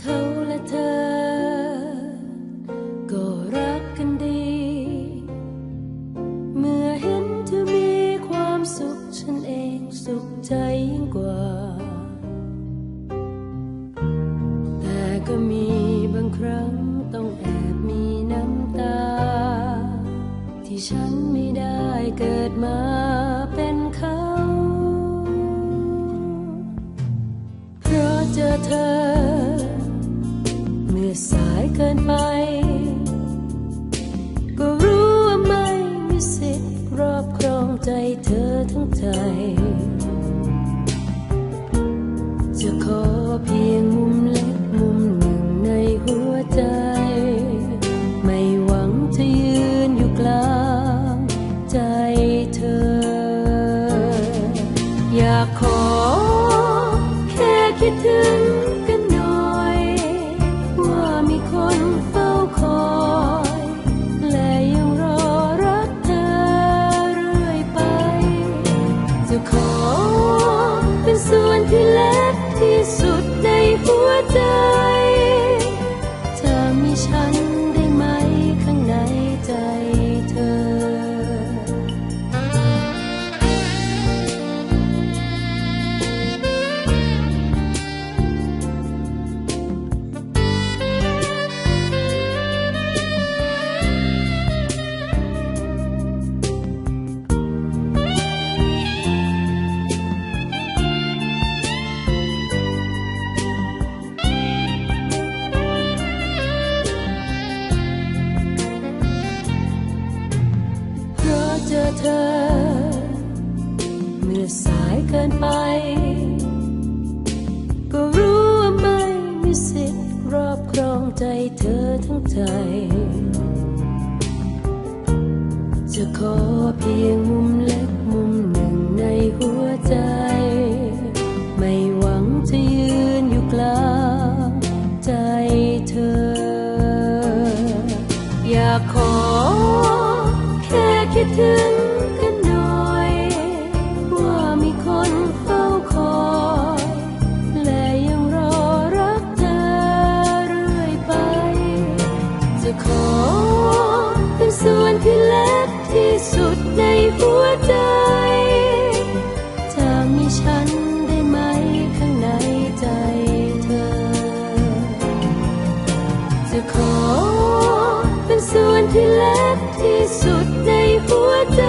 เขาและเธอ ก็รักกันดี เมื่อเห็นเธอมีความสุข ฉันเองสุขใจยิ่งกว่า แต่ก็มีบางครั้งต้องแอบมีน้ำตา ที่ฉันไม่ได้เกิดมา เกินไป ก็รู้ว่าไม่มีสิทธิ์รอบครองใจเธอทั้งใจ จะขอเพียงมุมเล็กมุมหนึ่งในหัวใจ ไม่หวังจะยืนอยู่กลางใจเธอ อยากขอแค่คิดถึง จะขอเป็นส่วนที่เล็กที่สุดในหัวใจ เธอ เมื่อสายเกินไป ก็รู้ว่าไม่มีสิทธิ์รอบครองใจเธอทั้งใจ จะขอเพียงมุมเล็กมุมหนึ่งในหัวใจ ไม่หวังจะยืนอยู่กลางใจเธอ อยากขอแค่คิดถึง ที่สุดในหัวใจ จะมีฉันได้ไหมข้างในใจเธอ จะขอเป็นส่วนที่เล็กที่สุดในหัวใจ